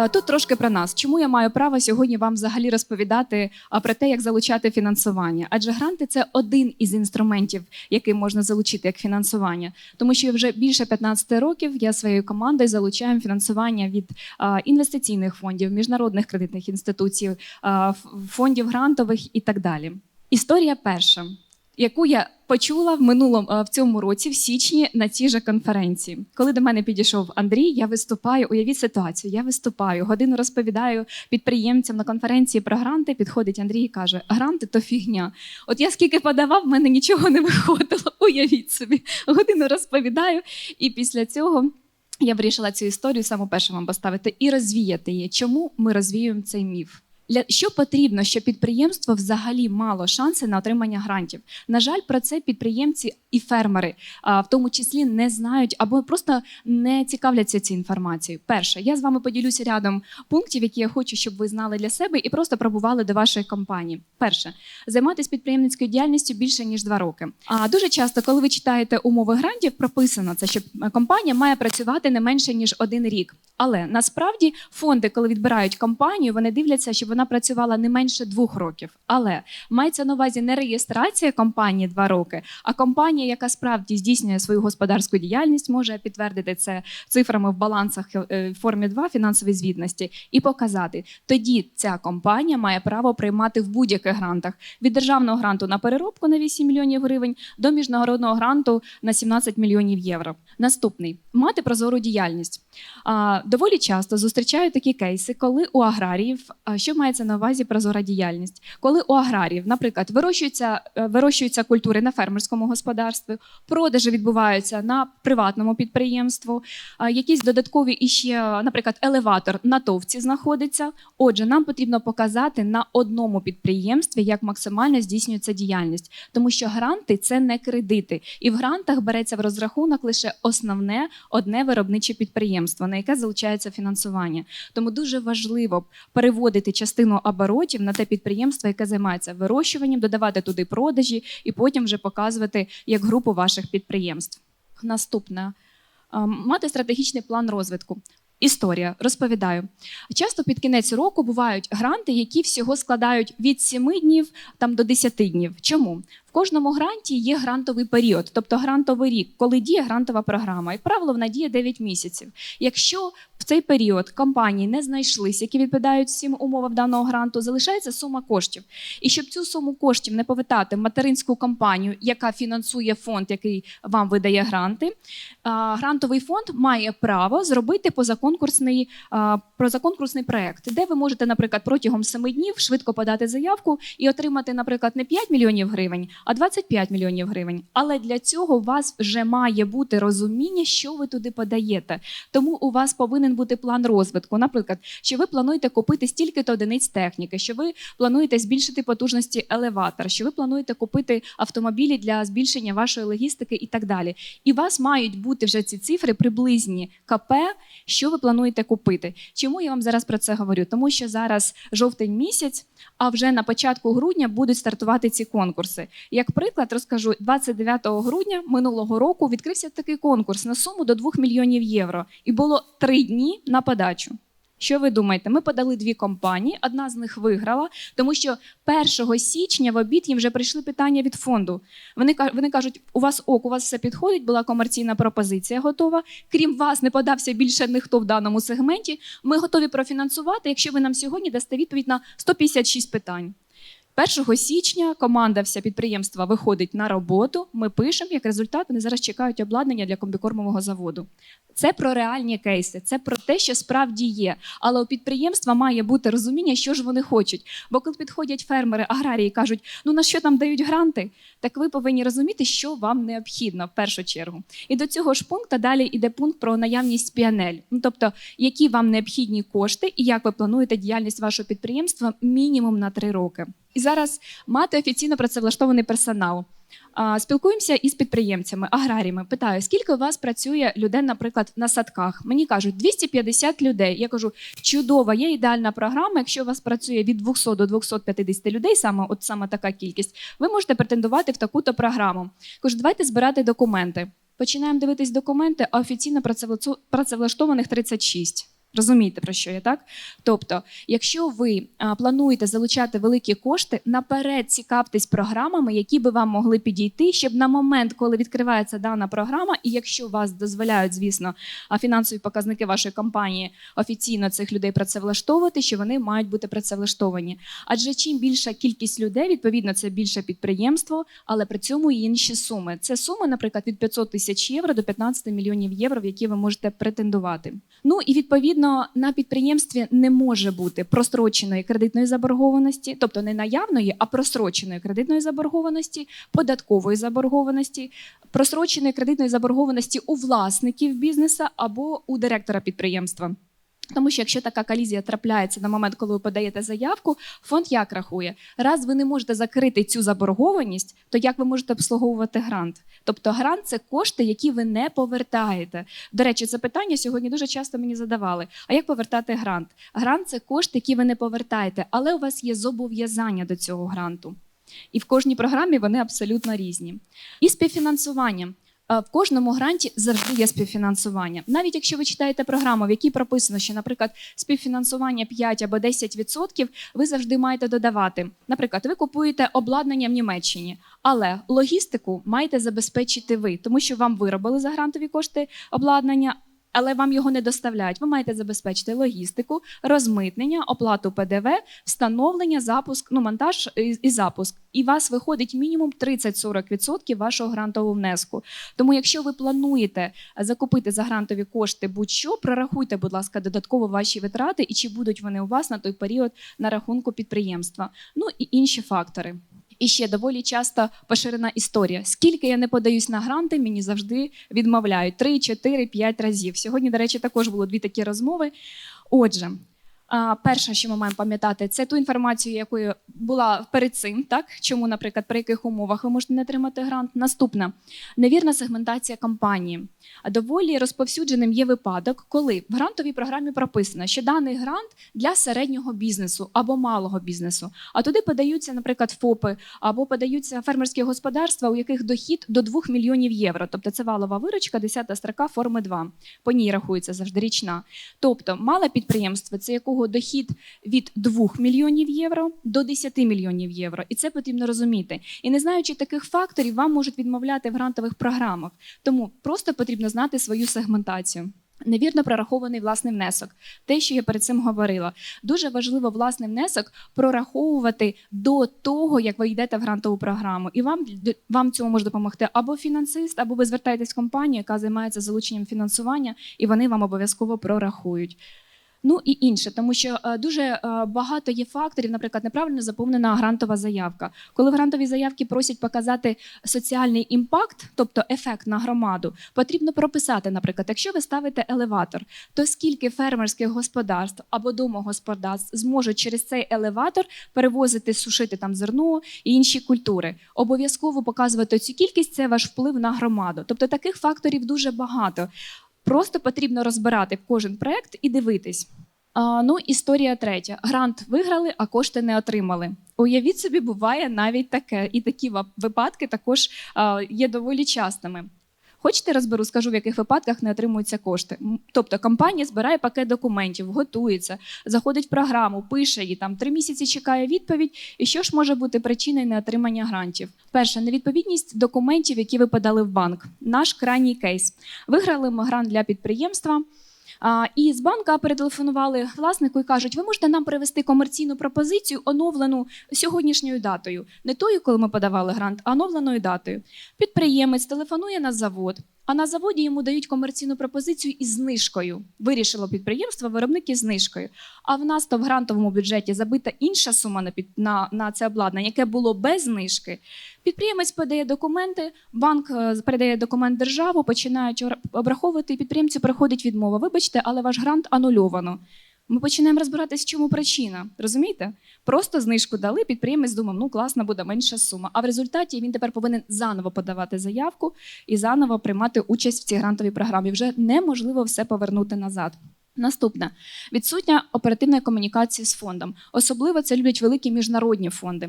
Е, Тут трошки про нас. Чому я маю право сьогодні вам взагалі розповідати про те, як залучати фінансування? Адже гранти це один із інструментів, який можна залучити як фінансування, тому що вже більше 15 років я своєю командою залучаю фінансування від інвестиційних фондів, міжнародних кредитних інституцій, фондів грантових і так далі. Історія перша, яку я почула в минулому е, в цьому році, в січні, на цій же конференції. Коли до мене підійшов Андрій, я виступаю. Уявіть ситуацію. Я виступаю, годину розповідаю підприємцям на конференції про гранти. Підходить Андрій і каже: гранти то фігня. От я скільки подавав, в мене нічого не виходило. Уявіть собі, годину розповідаю, і після цього. Я вирішила цю історію саме перше вам поставити і розвіяти її. Чому ми розвіюємо цей міф? Для що потрібно, щоб підприємство взагалі мало шанси на отримання грантів? На жаль, про це підприємці і фермери, в тому числі, не знають або просто не цікавляться цією інформацією. Перше, я з вами поділюся рядом пунктів, які я хочу, щоб ви знали для себе і просто пробували до вашої компанії. Перше, займатися підприємницькою діяльністю більше ніж два роки. А дуже часто, коли ви читаєте умови грантів, прописано це, що компанія має працювати не менше ніж один рік. Але насправді фонди, коли відбирають компанію, вони дивляться, щоб вона працювала не менше двох років. Але мається на увазі не реєстрація компанії два роки, а компанія, яка справді здійснює свою господарську діяльність, може підтвердити це цифрами в балансах е, в формі 2 фінансової звітності і показати. Тоді ця компанія має право приймати в будь-яких грантах від державного гранту на переробку на 8 мільйонів гривень до міжнародного гранту на 17 мільйонів євро. Наступний мати прозору діяльність. Доволі часто зустрічаю такі кейси, коли у аграріїв, що мається на увазі прозора діяльність, коли у аграріїв, наприклад, вирощуються, е, вирощуються культури на фермерському господарстві, продажі відбуваються на приватному підприємству, якісь додаткові іще, наприклад, елеватор на товці знаходиться. Отже, нам потрібно показати на одному підприємстві, як максимально здійснюється діяльність, тому що гранти це не кредити, і в грантах береться в розрахунок лише основне одне виробниче підприємство, на яке залучається фінансування. Тому дуже важливо переводити частину оборотів на те підприємство, яке займається вирощуванням, додавати туди продажі і потім вже показувати як групу ваших підприємств. Наступне мати стратегічний план розвитку. Історія розповідаю. Часто під кінець року бувають гранти, які всього складають від 7 днів там до 10 днів. Чому? В кожному гранті є грантовий період, тобто грантовий рік, коли діє грантова програма. Як правило, вона діє 9 місяців. Якщо цей період компанії не знайшлись, які відповідають всім умовам даного гранту, залишається сума коштів. І щоб цю суму коштів не повертати материнську компанію, яка фінансує фонд, який вам видає гранти, грантовий фонд має право зробити позаконкурсний, а, позаконкурсний проект, де ви можете, наприклад, протягом 7 днів швидко подати заявку і отримати, наприклад, не 5 мільйонів гривень, а 25 мільйонів гривень. Але для цього у вас вже має бути розуміння, що ви туди подаєте. Тому у вас повинен бути план розвитку. Наприклад, що ви плануєте купити стільки-то одиниць техніки, що ви плануєте збільшити потужності елеватора, що ви плануєте купити автомобілі для збільшення вашої логістики і так далі. І у вас мають бути вже ці цифри приблизні КП, що ви плануєте купити. Чому я вам зараз про це говорю? Тому що зараз жовтень місяць, а вже на початку грудня будуть стартувати ці конкурси. Як приклад, розкажу 29 грудня минулого року відкрився такий конкурс на суму до 2 мільйонів євро, і було три дні на подачу. Що ви думаєте? Ми подали дві компанії, одна з них виграла, тому що 1 січня в обід їм вже прийшли питання від фонду. Вони, вони кажуть, у вас ок, у вас все підходить, була комерційна пропозиція готова. Крім вас, не подався більше ніхто в даному сегменті. Ми готові профінансувати, якщо ви нам сьогодні дасте відповідь на 156 питань. 1 січня команда вся підприємства виходить на роботу. Ми пишемо, як результат, вони зараз чекають обладнання для комбікормового заводу. Це про реальні кейси, це про те, що справді є. Але у підприємства має бути розуміння, що ж вони хочуть. Бо коли підходять фермери, аграрії кажуть, ну на що там дають гранти, так ви повинні розуміти, що вам необхідно в першу чергу. І до цього ж пункту далі йде пункт про наявність піанель. Ну тобто, які вам необхідні кошти і як ви плануєте діяльність вашого підприємства мінімум на три роки. І зараз мати офіційно працевлаштований персонал. Спілкуємося із підприємцями, аграріями. Питаю, скільки у вас працює людей, наприклад, на садках? Мені кажуть, 250 людей. Я кажу, чудова, є ідеальна програма. Якщо у вас працює від 200 до 250 людей, саме от саме така кількість, ви можете претендувати в таку-то програму. Кажу, давайте збирати документи. Починаємо дивитись документи, а офіційно працевлаштованих 36. Розумієте, про що я так? Тобто, якщо ви а, плануєте залучати великі кошти, наперед цікавтесь програмами, які би вам могли підійти, щоб на момент, коли відкривається дана програма, і якщо вас дозволяють, звісно, фінансові показники вашої компанії офіційно цих людей працевлаштовувати, що вони мають бути працевлаштовані. Адже чим більша кількість людей, відповідно, це більше підприємство, але при цьому і інші суми. Це суми, наприклад, від 500 тисяч євро до 15 мільйонів євро, в які ви можете претендувати. Ну і відповідно на підприємстві не може бути простроченої кредитної заборгованості, тобто не наявної, а простроченої кредитної заборгованості, податкової заборгованості, простроченої кредитної заборгованості у власників бізнесу або у директора підприємства. Тому що якщо така колізія трапляється на момент, коли ви подаєте заявку, фонд як рахує, раз ви не можете закрити цю заборгованість, то як ви можете обслуговувати грант? Тобто грант це кошти, які ви не повертаєте. До речі, це питання сьогодні дуже часто мені задавали. А як повертати грант? Грант це кошти, які ви не повертаєте, але у вас є зобов'язання до цього гранту. І в кожній програмі вони абсолютно різні. І співфінансування. Е, В кожному гранті завжди є співфінансування. Навіть якщо ви читаєте програму, в якій прописано, що, наприклад, співфінансування 5 або 10%, ви завжди маєте додавати. Наприклад, ви купуєте обладнання в Німеччині, але логістику маєте забезпечити ви, тому що вам виробили за грантові кошти обладнання. Але вам його не доставляють. Ви маєте забезпечити логістику, розмитнення, оплату ПДВ, встановлення, запуск, ну монтаж і, і запуск. І вас виходить мінімум 30-40% вашого грантового внеску. Тому, якщо ви плануєте закупити за грантові кошти будь-що, прорахуйте, будь ласка, додатково ваші витрати і чи будуть вони у вас на той період на рахунку підприємства. Ну і інші фактори. І ще доволі часто поширена історія. Скільки я не подаюсь на гранти, мені завжди відмовляють 3, 4, 5 разів. Сьогодні, до речі, також було дві такі розмови. Отже, перше, що ми маємо пам'ятати, це ту інформацію, якою була перед цим, так чому, наприклад, при яких умовах ви можете не отримати грант. Наступна невірна сегментація компанії. А доволі розповсюдженим є випадок, коли в грантовій програмі прописано, що даний грант для середнього бізнесу або малого бізнесу. А туди подаються, наприклад, ФОПи або подаються фермерські господарства, у яких дохід до 2 мільйонів євро. Тобто це валова виручка, 10 строка форми 2. По ній рахується завжди річна. Тобто, мале підприємство це якого дохід від 2 мільйонів євро до 10 мільйонів євро. І це потрібно розуміти. І не знаючи таких факторів, вам можуть відмовляти в грантових програмах. Тому просто потрібно знати свою сегментацію. Невірно прорахований власний внесок. Те, що я перед цим говорила. Дуже важливо власний внесок прораховувати до того, як ви йдете в грантову програму. І вам, вам цьому може допомогти або фінансист, або ви звертаєтесь в компанію, яка займається залученням фінансування, і вони вам обов'язково прорахують. Ну і інше, тому що е, дуже е, багато є факторів, наприклад, неправильно заповнена грантова заявка. Коли в грантовій заявці просять показати соціальний імпакт, тобто ефект на громаду, потрібно прописати, наприклад, якщо ви ставите елеватор, то скільки фермерських господарств або домогосподарств зможуть через цей елеватор перевозити, сушити там зерно і інші культури. Обов'язково показувати цю кількість це ваш вплив на громаду. Тобто таких факторів дуже багато. Просто потрібно розбирати кожен проект і дивитись. А, ну, історія третя. Грант виграли, а кошти не отримали. Уявіть собі, буває навіть таке. І такі випадки також а, є доволі частими. Хочете розберу, скажу, в яких випадках не отримуються кошти. Тобто компанія збирає пакет документів, готується, заходить в програму, пише її там три місяці чекає відповідь. І що ж може бути причиною неотримання грантів? Перше, невідповідність документів, які ви подали в банк. Наш крайній кейс. Виграли ми грант для підприємства. І з банка перетелефонували власнику і кажуть: ви можете нам привести комерційну пропозицію, оновлену сьогоднішньою датою, не тою, коли ми подавали грант, а оновленою датою. Підприємець телефонує на завод, а на заводі йому дають комерційну пропозицію із знижкою. Вирішило підприємство, виробники знижкою. А в нас то в грантовому бюджеті забита інша сума на, під, на, на це обладнання, яке було без знижки. Підприємець подає документи, банк е, передає документ державу, починають обраховувати, і підприємцю приходить відмова. Вибачте, але ваш грант анульовано. Ми починаємо розбиратись, чому причина. Розумієте? Просто знижку дали, підприємець думав, ну класна буде менша сума. А в результаті він тепер повинен заново подавати заявку і заново приймати участь в цій грантовій програмі. Вже неможливо все повернути назад. Наступне відсутня оперативна комунікація з фондом. Особливо це люблять великі міжнародні фонди.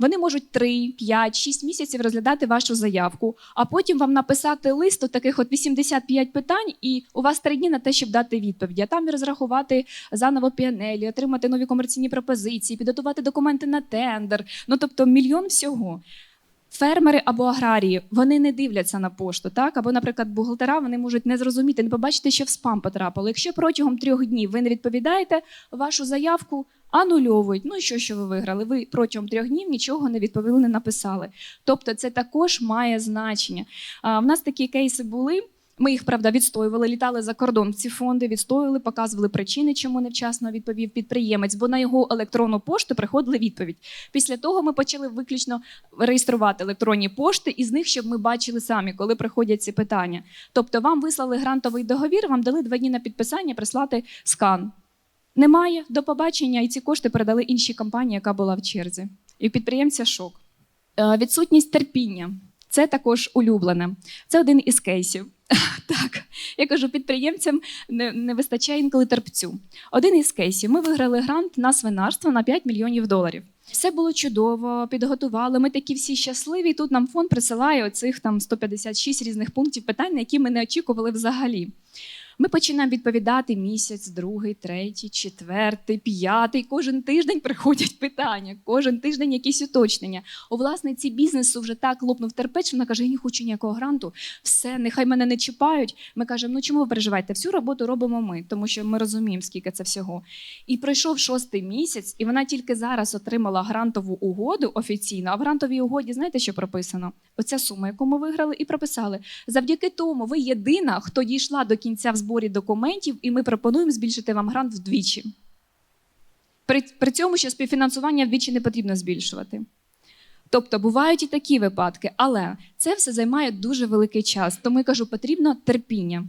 Вони можуть 3, 5, 6 місяців розглядати вашу заявку, а потім вам написати лист от таких от 85 питань, і у вас 3 дні на те, щоб дати відповіді. А там і розрахувати заново піанелі, отримати нові комерційні пропозиції, підготувати документи на тендер. Ну тобто мільйон всього. Фермери або аграрії вони не дивляться на пошту, так або, наприклад, бухгалтера вони можуть не зрозуміти, не побачити, що в спам потрапило. Якщо протягом трьох днів ви не відповідаєте, вашу заявку анульовують. Ну що, що ви виграли? Ви протягом трьох днів нічого не відповіли, не написали. Тобто, це також має значення. А, в нас такі кейси були. Ми їх правда відстоювали, літали за кордон в ці фонди, відстоювали, показували причини, чому невчасно відповів підприємець, бо на його електронну пошту приходили відповідь. Після того ми почали виключно реєструвати електронні пошти, і з них, щоб ми бачили самі, коли приходять ці питання. Тобто, вам вислали грантовий договір, вам дали два дні на підписання, прислати скан. Немає до побачення, і ці кошти передали іншій компанії, яка була в черзі. І у підприємця шок. Е, Відсутність терпіння це також улюблене. Це один із кейсів. Так, я кажу, підприємцям не, не вистачає інколи терпцю. Один із кейсів. Ми виграли грант на свинарство на 5 мільйонів доларів. Все було чудово, підготували. Ми такі всі щасливі. Тут нам фонд присилає оцих там 156 різних пунктів питань, які ми не очікували взагалі. Ми починаємо відповідати місяць, другий, третій, четвертий, п'ятий. Кожен тиждень приходять питання, кожен тиждень якісь уточнення. У власниці бізнесу вже так лопнув терпець, вона каже: Я не хочу ніякого гранту, все, нехай мене не чіпають. Ми кажемо, ну чому ви переживаєте? Всю роботу робимо ми, тому що ми розуміємо, скільки це всього. І пройшов шостий місяць, і вона тільки зараз отримала грантову угоду офіційно. А в грантовій угоді знаєте, що прописано? Оця сума, яку ми виграли, і прописали. Завдяки тому ви єдина, хто дійшла до кінця в зборі документів, і ми пропонуємо збільшити вам грант вдвічі. При, при цьому, що співфінансування вдвічі не потрібно збільшувати. Тобто бувають і такі випадки, але це все займає дуже великий час. Тому я кажу, потрібно терпіння.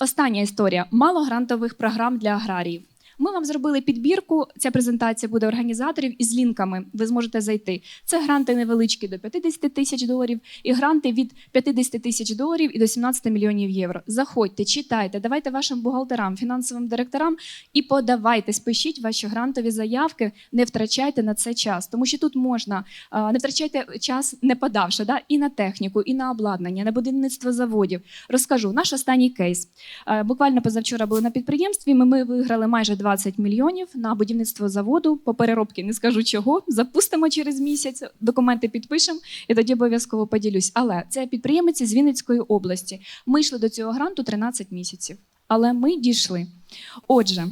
Остання історія: мало грантових програм для аграріїв. Ми вам зробили підбірку. Ця презентація буде організаторів із лінками. Ви зможете зайти. Це гранти невеличкі до 50 тисяч доларів і гранти від 50 тисяч доларів і до 17 мільйонів євро. Заходьте, читайте, давайте вашим бухгалтерам, фінансовим директорам і подавайте, спишіть ваші грантові заявки. Не втрачайте на це час, тому що тут можна не втрачайте час, не подавши да, і на техніку, і на обладнання, на будівництво заводів. Розкажу наш останній кейс. Буквально позавчора були на підприємстві. Ми, ми виграли майже 20 мільйонів на будівництво заводу. По переробці не скажу чого. Запустимо через місяць, документи підпишемо і тоді обов'язково поділюсь. Але це підприємець з Вінницької області. Ми йшли до цього гранту 13 місяців, але ми дійшли. Отже.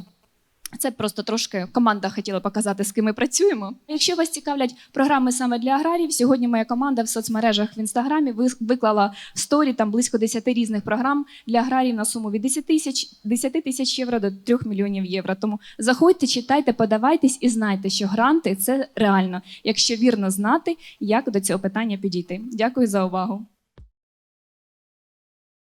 Це просто трошки команда хотіла показати, з ким ми працюємо. Якщо вас цікавлять програми саме для аграріїв, сьогодні моя команда в соцмережах в інстаграмі виклала в сторі там близько 10 різних програм для аграріїв на суму від 10 тисяч 10 тисяч євро до 3 мільйонів євро. Тому заходьте, читайте, подавайтесь і знайте, що гранти це реально, якщо вірно знати, як до цього питання підійти. Дякую за увагу.